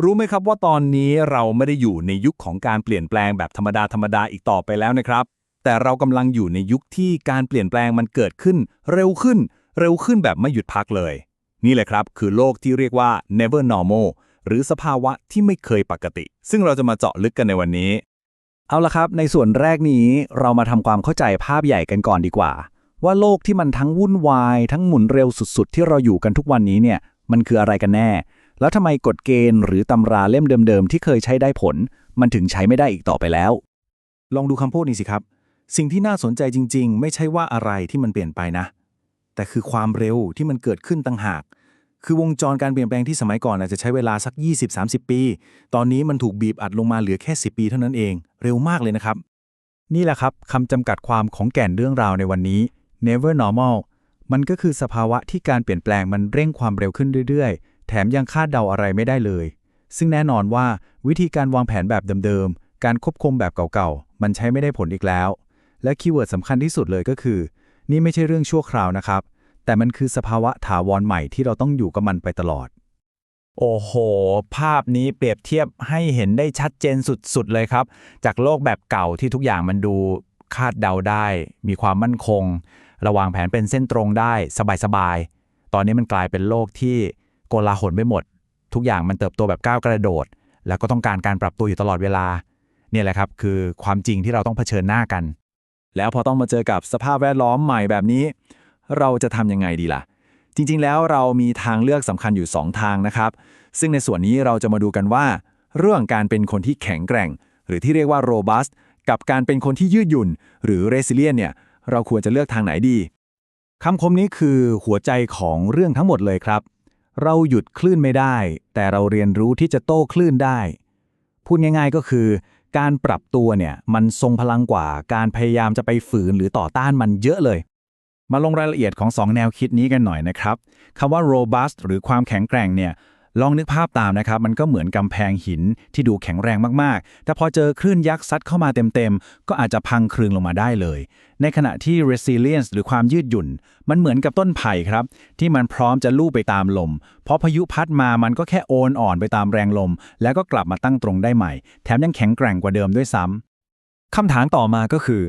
รู้ไหมครับว่าตอนนี้เราไม่ได้อยู่ในยุคของการเปลี่ยนแปลงแบบธรรมดาธรรมดาอีกต่อไปแล้วนะครับ แต่เรากำลังอยู่ในยุคที่การเปลี่ยนแปลงมันเกิดขึ้น เร็วขึ้น เร็วขึ้นแบบไม่หยุดพักเลย นี่แหละครับคือโลกที่เรียกว่า never normal หรือสภาวะที่ไม่เคยปกติ ซึ่งเราจะมาเจาะลึกกันในวันนี้ เอาละครับ ในส่วนแรกนี้เรามาทำความเข้าใจภาพใหญ่กันก่อนดีกว่า ว่าโลกที่มันทั้งวุ่นวาย ทั้งหมุนเร็วสุด ๆ ที่เราอยู่กันทุกวันนี้เนี่ยมันคืออะไรกันแน่ แล้วทำไมกฎเกณฑ์หรือตำราเล่มเดิมๆ ที่เคยใช้ได้ผล มันถึงใช้ไม่ได้อีกต่อไปแล้ว ลองดูคำพูดนี้สิครับ สิ่งที่น่าสนใจจริง ๆ ไม่ใช่ว่าอะไรที่มันเปลี่ยนไปนะ แต่คือความเร็วที่มันเกิดขึ้นต่างหาก คือวงจรการเปลี่ยนแปลงที่สมัยก่อนอาจจะใช้เวลาสัก 20-30 ปี ตอนนี้มันถูกบีบอัดลงมาเหลือแค่ 10 ปีเท่านั้นเอง เร็วมากเลยนะครับ นี่แหละครับคำจำกัดความของแก่นเรื่องราวในวันนี้ never normal มันก็คือสภาวะที่การเปลี่ยนแปลงมันเร่งความเร็วขึ้นเรื่อยๆ แถมยังคาดเดาอะไรไม่ได้เลย ซึ่งแน่นอนว่าวิธีการวางแผนแบบเดิมๆ การควบคุมแบบเก่าๆ มันใช้ไม่ได้ผลอีกแล้ว และคีย์เวิร์ดสำคัญที่สุดเลยก็คือ นี่ไม่ใช่เรื่องชั่วคราวนะครับ แต่มันคือสภาวะถาวรใหม่ที่เราต้องอยู่กับมันไปตลอด โอ้โห ภาพนี้เปรียบเทียบให้เห็นได้ชัดเจนสุดๆเลยครับ จากโลกแบบเก่าที่ทุกอย่างมันดูคาดเดาได้ มีความมั่นคง ระวางแผนเป็นเส้นตรงได้สบายๆ ตอนนี้มันกลายเป็นโลกที่ โกลาหลไปหมด ทุกอย่างมันเติบโตแบบก้าวกระโดด แล้วก็ต้องการการปรับตัวอยู่ตลอดเวลา เนี่ยแหละครับคือความจริงที่เราต้องเผชิญหน้ากัน แล้วพอต้องมาเจอกับสภาพแวดล้อมใหม่แบบนี้ เราจะทำยังไงดีล่ะ จริงๆ แล้วเรามีทางเลือกสำคัญอยู่ 2 ทางนะครับ ซึ่งในส่วนนี้เราจะมาดูกันว่า เรื่องการเป็นคนที่แข็งแกร่ง หรือที่เรียกว่า robust กับการเป็นคนที่ยืดหยุ่น หรือ resilient เนี่ยเราควรจะเลือกทางไหนดีคำคมนี้คือหัวใจของเรื่องทั้งหมดเลยครับ เราหยุดคลื่นไม่ได้ แต่เราเรียนรู้ที่จะโต้คลื่นได้ พูดง่ายๆก็คือ การปรับตัวเนี่ยมันทรงพลังกว่าการพยายามจะไปฝืนหรือต่อต้านมันเยอะเลย มาลงรายละเอียดของ 2 แนวคิดนี้กันหน่อยนะครับคำว่า robust หรือความแข็งแกร่งเนี่ย ลองนึกภาพตามนะครับ มันก็เหมือนกำแพงหินที่ดูแข็งแรงมากๆ แต่พอเจอคลื่นยักษ์ซัดเข้ามาเต็มๆ ก็อาจจะพังครึงลงมาได้เลย ในขณะที่ resilience หรือความยืดหยุ่น มันเหมือนกับต้นไผ่ครับ ที่มันพร้อมจะลู่ไปตามลม เพอพายุพัดมามันก็แค่โอนอ่อนไปตามแรงลม แล้วก็กลับมาตั้งตรงได้ใหม่ แถมยังแข็งแกร่งกว่าเดิมด้วยซ้ำคำถามต่อมาก็คือ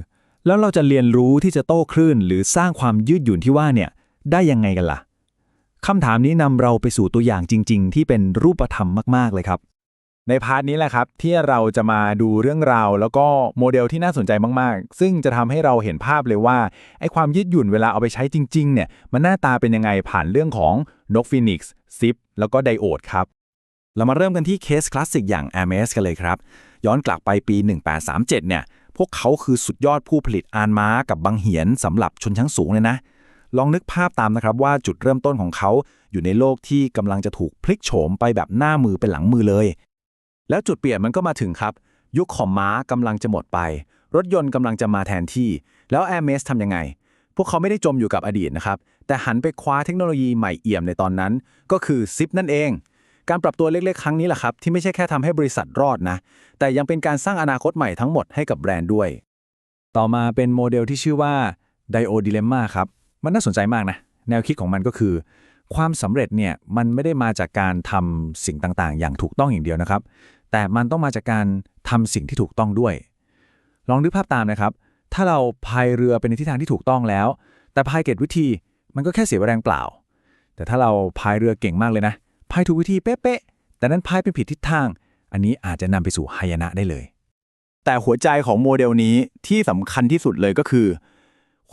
แล้วเราจะเรียนรู้ที่จะโต้คลื่น หรือสร้างความยืดหยุ่นที่ว่าเนี่ยได้ยังไงกันล่ะ คำถามนี้นำเราไปสู่ตัวอย่างจริง ๆ ที่เป็นรูปธรรมมาก ๆ เลยครับ ในพาร์ทนี้แหละครับ ที่เราจะมาดูเรื่องราว แล้วก็โมเดลที่น่าสนใจมาก ๆ ซึ่งจะทำให้เราเห็นภาพเลยว่าไอ้ความยืดหยุ่นเวลาเอาไปใช้จริง ๆ เนี่ย มันหน้าตาเป็นยังไงผ่านเรื่องของนกฟีนิกซ์ซิปแล้วก็ไดโอดครับ เรามาเริ่มกันที่เคสคลาสสิกอย่าง a m e s กันเลยครับ ย้อนกลับไปปี 1837 เนี่ย พวกเขาคือสุดยอดผู้ผลิตอานม้ากับบังเหียนสำหรับชนชั้นสูงเลยนะ ลองนึกภาพตามนะครับว่าจุดเริ่มต้นของเขาอยู่ในโลกที่กำลังจะถูกพลิกโฉมไปแบบหน้ามือเป็นหลังมือเลย แล้วจุดเปลี่ยนมันก็มาถึงครับ ยุคของม้ากำลังจะหมดไป รถยนต์กำลังจะมาแทนที่ แล้ว Air m e s ทำยังไง พวกเขาไม่ได้จมอยู่กับอดีตนะครับ แต่หันไปคว้าเทคโนโลยีใหม่เอี่ยมในตอนนั้น ก็คือซิปนั่นเอง การปรับตัวเล็กๆ ครั้งนี้แหละครับ ที่ไม่ใช่แค่ทำให้บริษัทรอดนะ แต่ยังเป็นการสร้างอนาคตใหม่ทั้งหมดให้กับแบรนด์ด้วย ต่อมาเป็นโมเดลที่ชื่อว่า Dio Dilemma ครับ มันน่าสนใจมากนะ แนวคิดของมันก็คือ ความสำเร็จเนี่ยมันไม่ได้มาจากการทำสิ่งต่างๆ อย่างถูกต้องอย่างเดียวนะครับ แต่มันต้องมาจากการทำสิ่งที่ถูกต้องด้วย ลองนึกภาพตามนะครับ ถ้าเราพายเรือไปในทิศทางที่ถูกต้องแล้ว แต่พายเกตวิธีมันก็แค่เสียแรงเปล่า แต่ถ้าเราพายเรือเก่งมากเลยนะพายถูกวิธีเป๊ะๆแต่นั้นพายไปผิดทิศทาง อันนี้อาจจะนำไปสู่หายนะได้เลยแต่หัวใจของโมเดลนี้ที่สำคัญที่สุดเลยก็คือ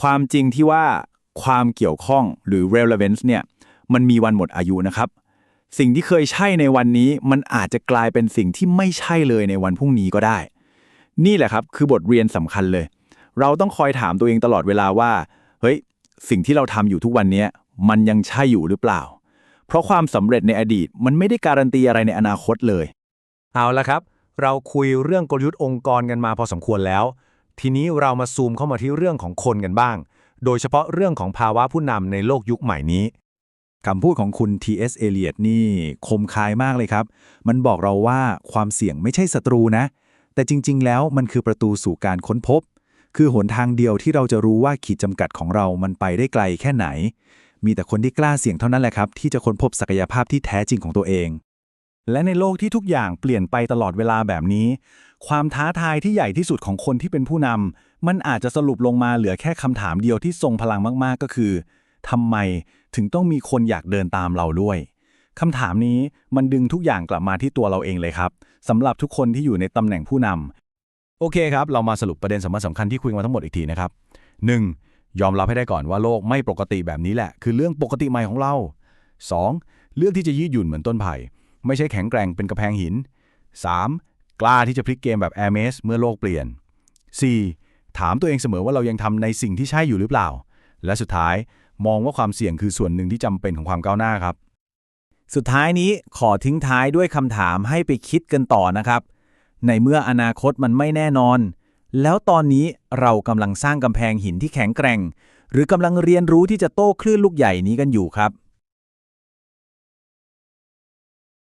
ความจริงที่ว่า ความเกี่ยวข้องหรือ relevance เนี่ยมันมีวันหมดอายุนะครับ สิ่งที่เคยใช่ในวันนี้มันอาจจะกลายเป็นสิ่งที่ไม่ใช่เลยในวันพรุ่งนี้ก็ได้ นี่แหละครับคือบทเรียนสำคัญเลย เราต้องคอยถามตัวเองตลอดเวลาว่าเฮ้ยสิ่งที่เราทำอยู่ทุกวันนี้มันยังใช่อยู่หรือเปล่า เพราะความสำเร็จในอดีตมันไม่ได้การันตีอะไรในอนาคตเลย เอาละครับ เราคุยเรื่องกลยุทธ์องค์กรกันมาพอสมควรแล้ว ทีนี้เรามาซูมเข้ามาที่เรื่องของคนกันบ้าง โดยเฉพาะเรื่องของภาวะผู้นำในโลกยุคใหม่นี้คำพูดของคุณ T.S. Eliot นี่คมคายมากเลยครับ มันบอกเราว่าความเสี่ยงไม่ใช่ศัตรูนะ แต่จริง ๆ แล้วมันคือประตูสู่การค้นพบ คือหนทางเดียวที่เราจะรู้ว่าขีดจำกัดของเรามันไปได้ไกลแค่ไหน มีแต่คนที่กล้าเสี่ยงเท่านั้นแหละครับ ที่จะค้นพบศักยภาพที่แท้จริงของตัวเอง และในโลกที่ทุกอย่างเปลี่ยนไปตลอดเวลาแบบนี้ ความท้าทายที่ใหญ่ที่สุดของคนที่เป็นผู้นำมันอาจจะสรุปลงมาเหลือแค่คำถามเดียวที่ทรงพลังมากๆก็คือทำไมถึงต้องมีคนอยากเดินตามเราด้วยคำถามนี้มันดึงทุกอย่างกลับมาที่ตัวเราเองเลยครับสำหรับทุกคนที่อยู่ในตำแหน่งผู้นำโอเคครับ เรามาสรุปประเด็นสำคัญสำคัญที่คุยกันมาทั้งหมดอีกทีนะครับ 1. ยอมรับให้ได้ก่อนว่าโลกไม่ปกติแบบนี้แหละ คือเรื่องปกติใหม่ของเรา 2. เลือกที่จะยืดหยุ่นเหมือนต้นไผ่ ไม่ใช่แข็งแกร่งเป็นกระแพงหิน 3. กล้าที่จะพลิกเกมแบบแอร์เมสเมื่อโลกเปลี่ยน 4. ถามตัวเองเสมอว่าเรายังทำในสิ่งที่ใช่อยู่หรือเปล่า และสุดท้ายมองว่าความเสี่ยงคือส่วนหนึ่งที่จำเป็นของความก้าวหน้าครับ สุดท้ายนี้ขอทิ้งท้ายด้วยคำถามให้ไปคิดกันต่อนะครับ ในเมื่ออนาคตมันไม่แน่นอน แล้วตอนนี้เรากำลังสร้างกำแพงหินที่แข็งแกร่ง หรือกำลังเรียนรู้ที่จะโต้คลื่นลูกใหญ่นี้กันอยู่ครับ